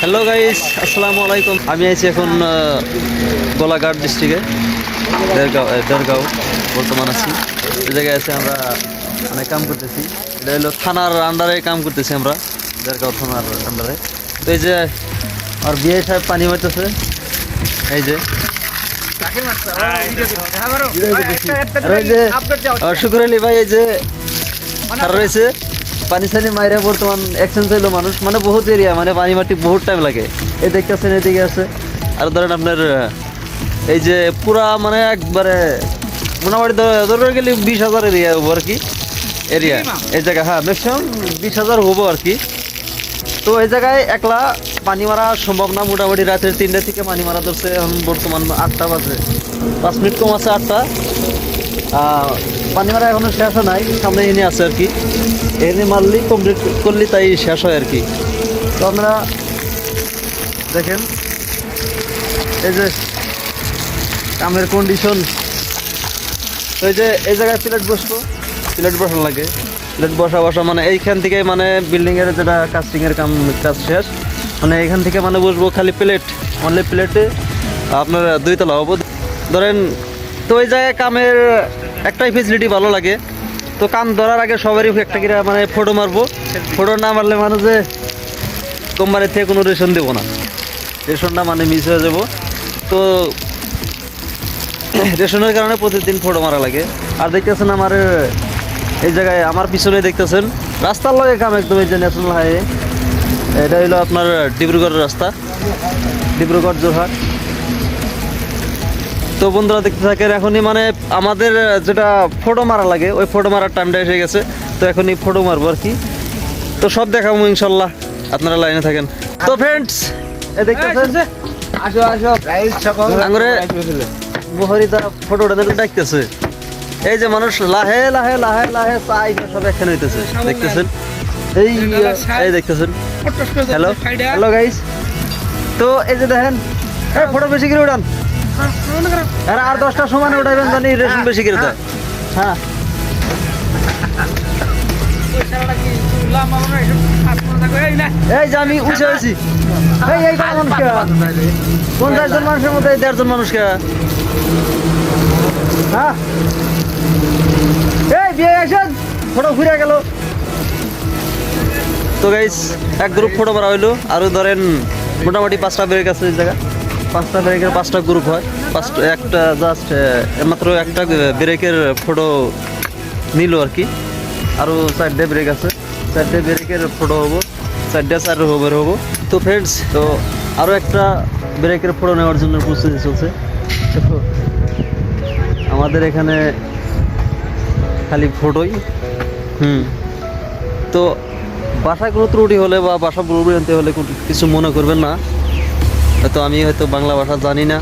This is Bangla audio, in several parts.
হ্যালো গাইস আসসালামু আলাইকুম আমি আছি এখন গোলাঘাট ডিস্ট্রিক্টে দেড়গাঁও দেড়গাঁও বর্তমান আছি। এই জায়গায় আছে আমরা অনেক কাম করতেছি। এটা হলো থানার আন্ডারে কাম করতেছি আমরা, দেড়গাঁও থানার আন্ডারে তো এই যে, আর বিয়ে সাহেব পানি মারতেছে। এই যে। শুকুর আলী ভাই, এই যে রয়েছে। পানি সানি মাইরা বর্তমান এক্সচেঞ্জ হইল মানুষ। মানে বহুত এরিয়া মানে পানি মাটি বহুত টাইম লাগে। এই দেখতেছেন এদিকে আছে। আর ধরেন আপনার এই যে পুরা মানে একবারে মোটামুটি ধর- ধরে গেলে বিশ হাজার এরিয়া হব আর কি। এরিয়া এই জায়গা হ্যাঁ ম্যাক্সিমাম বিশ হাজার হব আর কি। তো এই জায়গায় একলা পানি মারা সম্ভব না মোটামুটি রাতের তিনটা থেকে পানি মারা ধরছে এখন বর্তমান আটটা বাজে। পাঁচ মিনিট কম আছে আটটা। পানি মারা এখনও শেষ হয় নাই সামনে এনে আছে আর কি। এনে মারলি কমপ্লিট করলে তাই শেষ হয় আর কি। তো আমরা দেখেন, এই যে কামের কন্ডিশন এই যে এই জায়গায় প্লেট বসবো প্লেট বসানো লাগে। প্লেট বসা বসা মানে এইখান থেকে মানে বিল্ডিংয়ের যেটা কাস্টিংয়ের কাম, কাজ শেষ। মানে এখান থেকে মানে বসবো খালি প্লেট। অনলি প্লেটে আপনার দুই তলা হব। ধরেন, তো ওই জায়গায় কামের একটাই ফেসিলিটি ভালো লাগে। তো কাম ধরার আগে সবারই একটা কিরা মানে ফটো মারবো। ফটো না মারলে মানুষে কোম্পানির থেকে কোনো রেশন দেবো না। রেশনটা মানে মিস হয়ে যাব। তো রেশনের কারণে প্রতিদিন ফটো মারা লাগে। আর দেখতেছেন আমার, এই জায়গায় আমার পিছনে দেখতেছেন, রাস্তার লগে কাম একদম এই যে ন্যাশনাল হাইওয়ে এটা হলো আপনার ডিব্রুগড়ের রাস্তা। ডিব্রুগড় জোরহাট তো বন্ধুরা দেখতে থাকেন এখনই মানে আমাদের যেটা ফটো মারা লাগে ওই ফটো মারার টাইমটা এসে গেছে। তো এখনই ফটো মারবো আর কি। তো সব দেখাবো ইনশাল্লাহ আপনারা লাইনে থাকেন। তো ফ্রেন্ডস এ দেখতেছেন? আসো আসো প্রাইস সকল আঙ্গুরে বহরি তারা ফটোটা দিলে ডাকতেছে। এই যে মানুষ লাহে লাহে লাহে লাহে চাই সব একখানে হইতেছে। দেখতেছেন? এই এই দেখতেছেন? হ্যালো হ্যালো গাইস তো এই যে দেখেন এই ফটো বেশি করে উড়ান আরে আর দশটা সমানে উঠাইবেন জানি রেশন বেশি করে দেয় হ্যাঁ। এই যে আমি উঠে হয়েছি এই এই মানুষ কে? পঞ্চাশ জন মানুষের মধ্যে এই দেড়জন মানুষকে হ্যাঁ। এই বিয়ে আসেন ফটো ঘুরে গেল। তো গাইস এক গ্রুপ ফটো মারা হইল। আরও ধরেন মোটামুটি পাঁচটা বেড়ে গেছে জায়গা পাঁচটা ব্রেকের পাঁচটা গ্রুপ হয়। পাঁচটা, একটা জাস্ট মাত্র একটা ব্রেকের ফটো নিল আর কি। আরও চারটে ব্রেক আছে। চারটে ব্রেকের ফটো হব, চারটে চার হবে হব। তো ফ্রেন্ডস তো আরও একটা ব্রেকের ফটো নেওয়ার জন্য প্রস্তুতি চলছে। তো আমাদের এখানে খালি ফটোই হুম। তো বাসায় কোনো ত্রুটি হলে বা বাসা আনতে হলে কিছু মনে করবেন না। হয়তো আমি হয়তো বাংলা ভাষা জানি না।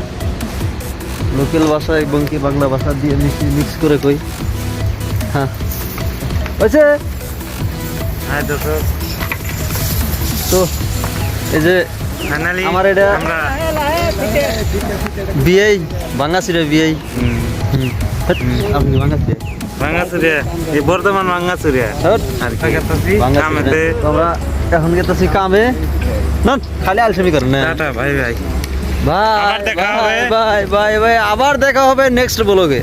লোকাল ভাষা এবং কি বাংলা ভাষা দিয়ে মিক্স মিক্স করে কই। হ্যাঁ। হয়েছে? হ্যাঁ দর্শক। তো এই যে আমার এটা- আমরা বিয়ে বাঙ্গাসিরে বিয়ে আপনি বাঙ্গাসিরে ভাঙ্গাচুরিয়া এই বর্তমান ভাঙ্গাচুরিয়া এখন গেতেছি কামে। না খালি আলসেমি করেন না? টাটা ভাই ভাই। ভাই আবার দেখা হবে। ভাই ভাই ভাই আবার দেখা হবে নেক্সট ব্লগে।